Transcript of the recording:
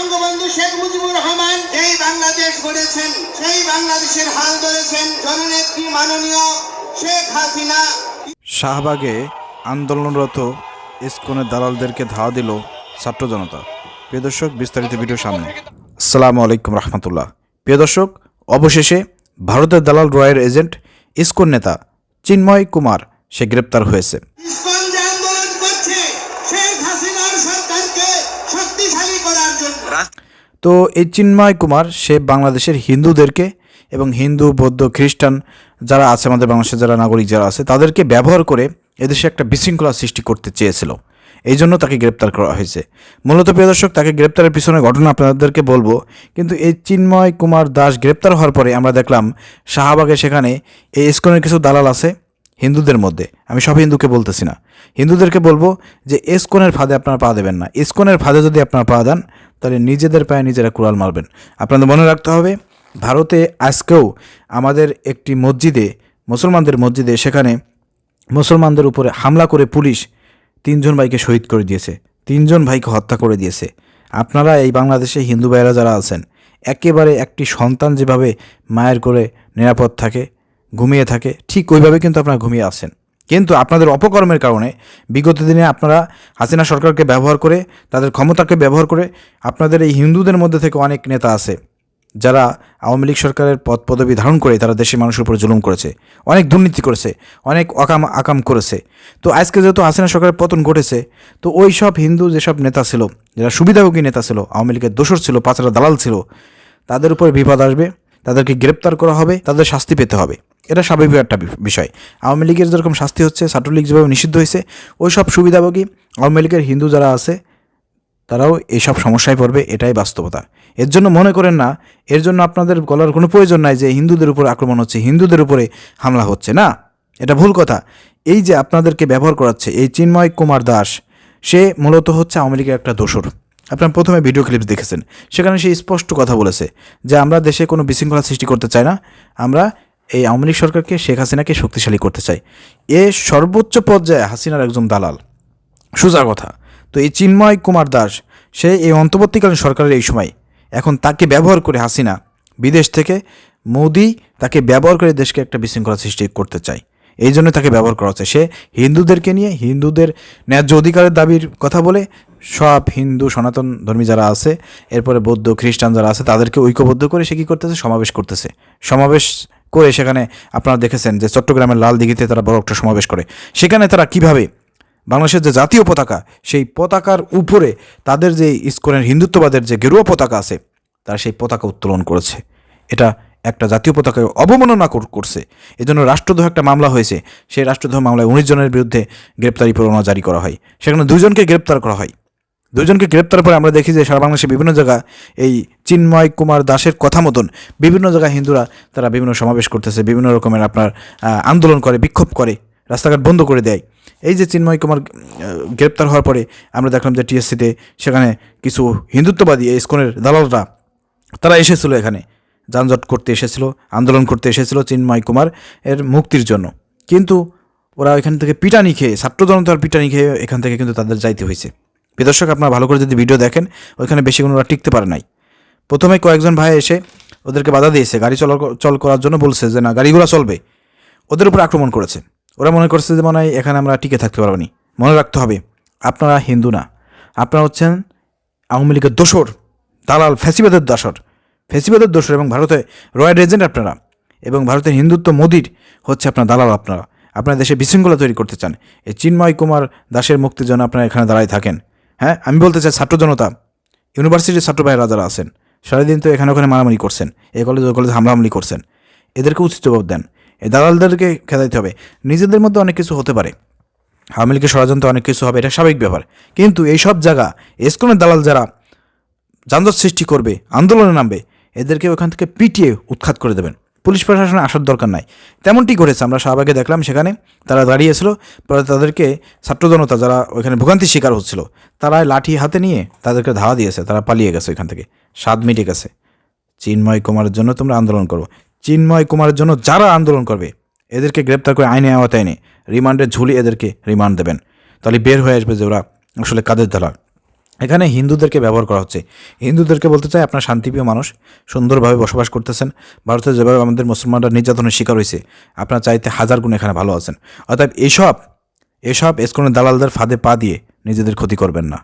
বঙ্গবন্ধু শেখ মুজিবুর রহমান যেই বাংলাদেশ গড়েছেন সেই বাংলাদেশের হাল ধরেছেন জননেত্রী মাননীয় শেখ হাসিনা। শাহবাগে আন্দোলনরত ইস্কনের দালালদেরকে ধাওয়া দিল ছাত্র জনতা। প্রিয় দর্শক বিস্তারিত ভিডিও সামনে। আসসালামু আলাইকুম রহমতুল্লাহ। প্রিয় দর্শক অবশেষে ভারতের দালাল রয়ের এজেন্ট ইস্কন নেতা চিন্ময় কুমার সে গ্রেপ্তার হয়েছে ইসকন যে আন্দোলন করছে শেখ হাসিনার সরকারকে শক্তিশালী করার জন্য তো এই চিন্ময় কুমার, সে বাংলাদেশের হিন্দুদেরকে এবং হিন্দু, বৌদ্ধ, খ্রিস্টান যারা আছে আমাদের বাংলাদেশের যারা নাগরিক যারা আছে, তাদেরকে ব্যবহার করে এদেশে একটা বিশৃঙ্খলা সৃষ্টি করতে চেয়েছিল। এই জন্য তাকে গ্রেপ্তার করা হয়েছে। মূলত প্রিয় দর্শক, তাকে গ্রেপ্তারের পিছনে ঘটনা আপনাদেরকে বলব, কিন্তু এই চিন্ময় কুমার দাস গ্রেপ্তার হওয়ার পরে আমরা দেখলাম শাহবাগে সেখানে এই ইস্কনের কিছু দালাল আছে হিন্দুদের মধ্যে। আমি সব হিন্দুকে বলতেছি না। হিন্দুদেরকে বলব যে, ইস্কনের ফাঁদে আপনারা পা দেবেন না। ইস্কনের ফাঁদে যদি আপনারা পা দেন তাহলে নিজেদের পায়ে নিজেরা কুড়াল মারবেন। আপনাদের মনে রাখতে হবে, ভারতে আজকেও আমাদের একটি মসজিদে, মুসলমানদের মসজিদে সেখানে মুসলমানদের উপরে হামলা করে পুলিশ তিনজন ভাইকে শহীদ করে দিয়েছে, তিনজন ভাইকে হত্যা করে দিয়েছে। আপনারা এই বাংলাদেশে হিন্দু ভাইয়েরা যারা আছেন, একেবারে একটি সন্তান যেভাবে মায়ের করে নিরাপদ থাকে, ঘুমিয়ে থাকে, ঠিক ওইভাবে কিন্তু আপনারা ঘুমিয়ে আছেন। কিন্তু আপনাদের অপকর্মের কারণে বিগত দিনে আপনারা হাসিনা সরকারকে ব্যবহার করে, তাদের ক্ষমতাকে ব্যবহার করে আপনাদের এই হিন্দুদের মধ্যে থেকে অনেক নেতা আছে, যারা আওয়ামী লীগ সরকারের পদ পদবি ধারণ করে তারা দেশের মানুষের উপর জুলুম করেছে, অনেক দুর্নীতি করেছে, অনেক অকাম আকাম করেছে। তো আজকে যেহেতু হাসিনা সরকারের পতন ঘটেছে, তো ওই সব হিন্দু যেসব নেতা ছিল, যারা সুবিধাভোগী নেতা ছিল, আওয়ামী লীগের দোসর ছিল, পাঁচরা দালাল ছিল, তাদের উপর বিপদ আসবে। তাদেরকে গ্রেপ্তার করা হবে, তাদের শাস্তি পেতে হবে। এটা স্বাভাবিক একটা বিষয়। আওয়ামী লীগের যেরকম শাস্তি হচ্ছে, ছাত্রলীগ যেভাবে নিষিদ্ধ হয়েছে ওই সব সুবিধাভোগী আওয়ামী লীগের হিন্দু যারা আছে, তারাও এইসব সমস্যায় পড়বে, এটাই বাস্তবতা। এর জন্য মনে করেন না, এর জন্য আপনাদের বলার কোনো প্রয়োজন নাই যে হিন্দুদের উপরে আক্রমণ হচ্ছে, হিন্দুদের উপরে হামলা হচ্ছে, না। এটা ভুল কথা। এই যে আপনাদেরকে ব্যবহার করাচ্ছে, এই চিন্ময় কুমার দাস, সে মূলত হচ্ছে আওয়ামী লীগের একটা দোসর আপনার প্রথমে ভিডিও ক্লিপস দেখেছেন। সেখানে সে স্পষ্ট কথা বলেছে যে আমরা দেশে কোনো বিশৃঙ্খলা সৃষ্টি করতে চাই না, আমরা এই আওয়ামী লীগ সরকারকে, শেখ হাসিনাকে শক্তিশালী করতে চাই। এ সর্বোচ্চ পর্যায়ে হাসিনার একজন দালাল। সোজা কথা, তো এই চিন্ময় কুমার দাস, সে এই অন্তর্বর্তীকালীন সরকারের এই সময়, এখন তাকে ব্যবহার করে হাসিনা বিদেশ থেকে মোদি তাকে ব্যবহার করে দেশকে একটা বিশৃঙ্খলা সৃষ্টি করতে চায়। এই জন্য তাকে ব্যবহার করা হচ্ছে। সে হিন্দুদেরকে নিয়ে, হিন্দুদের ন্যায্য অধিকারের দাবির কথা বলে সব হিন্দু সনাতন ধর্মী যারা আছে, এরপরে বৌদ্ধ, খ্রিস্টান যারা আছে, তাদেরকে ঐক্যবদ্ধ করে সে কী করতেছে? সমাবেশ করতেছে। সমাবেশ করে সেখানে আপনারা দেখেছেন যে চট্টগ্রামের লাল দিঘিতে তারা বড় একটা সমাবেশ করে। সেখানে তারা কীভাবে বাংলাদেশের যে জাতীয় পতাকা, সেই পতাকার উপরে তাদের যে ইস্কনের হিন্দুত্ববাদের যে গেরুয়া পতাকা আছে, তারা সেই পতাকা উত্তোলন করেছে। এটা একটা জাতীয় পতাকায় অবমাননা কর- করছে। এজন্য রাষ্ট্রদ্রোহ একটা মামলা হয়েছে। সেই রাষ্ট্রদ্রোহ মামলায় উনিশ জনের বিরুদ্ধে গ্রেপ্তারি পরোয়ানা জারি করা হয়। সেখানে দুজনকে গ্রেপ্তার করা হয়। দুজনকে গ্রেপ্তার পরে আমরা দেখি যে সারা বাংলাদেশে বিভিন্ন জায়গা এই চিন্ময় কুমার দাসের কথা মতন বিভিন্ন জায়গায় হিন্দুরা তারা বিভিন্ন সমাবেশ করতেছে, বিভিন্ন রকমের আপনার আন্দোলন করে, বিক্ষোভ করে, রাস্তাঘাট বন্ধ করে দেয়। এই যে চিন্ময় কুমার গ্রেপ্তার হওয়ার পরে আমরা দেখলাম যে টিএসসিতে সেখানে কিছু হিন্দুত্ববাদী এই ইস্কনের দালালরা, তারা এসেছিল এখানে। যানজট করতে এসেছিল, আন্দোলন করতে এসেছিল চিন্ময় কুমার এর মুক্তির জন্য। কিন্তু ওরা এখান থেকে পিটানি খেয়ে, ছাত্র জনতার পিটানি খেয়ে এখান থেকে কিন্তু তাদের যাইতে হয়েছে। দর্শক আপনারা ভালো করে যদি ভিডিও দেখেন, ওইখানে বেশিক্ষণ ওরা টিকতে পারে নাই। প্রথমে কয়েকজন ভাই এসে ওদেরকে বাধা দিয়েছে, গাড়ি চলা চল করার জন্য বলছে যে, না, গাড়িগুলো চলবে। ওদের উপর আক্রমণ করেছে। ওরা মনে করছে যে, মনে হয় এখানে আমরা টিকে থাকতে পারব মনে রাখতে হবে, আপনারা হিন্দু না। আপনারা হচ্ছেন আওয়ামী লীগের দোসর, দালাল, ফ্যাসিবাদের দোসর। ফ্যাসিবাদের দোসর এবং ভারতে রয়্যাল এজেন্ট আপনারা। এবং ভারতের হিন্দুত্ব মোদির হচ্ছে আপনার দালাল আপনারা। আপনার দেশে বিশৃঙ্খলা তৈরি করতে চান। এই চিন্ময় কুমার দাসের মুক্তির জন্য আপনারা এখানে দাঁড়ায় থাকেন। হ্যাঁ আমি বলতে চাই ছাত্র জনতা, ইউনিভার্সিটির ছাত্র ভাইয়েরা যারা আছেন, সারাদিন তো এখানে ওখানে মারামারি করছেন এই কলেজ ওই কলেজে হামলাহামলি করছেন, এদেরকে উচিত জবাব দেন। এই দালালদেরকে খেদাইতে হবে। নিজেদের মধ্যে অনেক কিছু হতে পারে। আওয়ামী লীগের ষড়যন্ত্র অনেক কিছু হবে, এটা স্বাভাবিক ব্যাপার। কিন্তু এই সব জায়গা, এসকনের দালাল যারা যানজট সৃষ্টি করবে, আন্দোলনে নামবে, এদেরকে ওখান থেকে পিটিয়ে উৎখাত করে দেবেন। পুলিশ প্রশাসনে আসার দরকার নাই। তেমনটি করেছে আমরা শাহবাগে দেখলাম সেখানে তারা দাঁড়িয়েছিল, পরে তাদেরকে ছাত্র জনতা যারা ওইখানে ভোগান্তির শিকার হচ্ছিল তারা লাঠি হাতে নিয়ে তাদেরকে ধাওয়া দিয়েছে, তারা পালিয়ে গেছে এখান থেকে। স্বাদ মিটে গেছে। চিন্ময় কুমারের জন্য তোমরা আন্দোলন করো। চিন্ময় কুমারের জন্য যারা আন্দোলন করবে, এদেরকে গ্রেপ্তার করে আইনে আওতায় এনে রিমান্ডে ঝুলি এদেরকে রিমান্ড দেবেন। তাহলে বের হয়ে আসবে যে ওরা আসলে কাদের দালাল। এখানে হিন্দুদেরকে ব্যবহার করা হচ্ছে। হিন্দুদেরকে বলতে চাই, আপনার শান্তিপ্রিয় মানুষ, সুন্দরভাবে বসবাস করতেছেন, ভারতে যেভাবে আমাদের মুসলমানরা নির্যাতনের শিকার হয়েছে, আপনার চাইতে হাজার গুণ এখানে ভালো আছেন। অর্থাৎ এসব এসব এসকনের দালালদের ফাঁদে পা দিয়ে নিজেদের ক্ষতি করবেন না।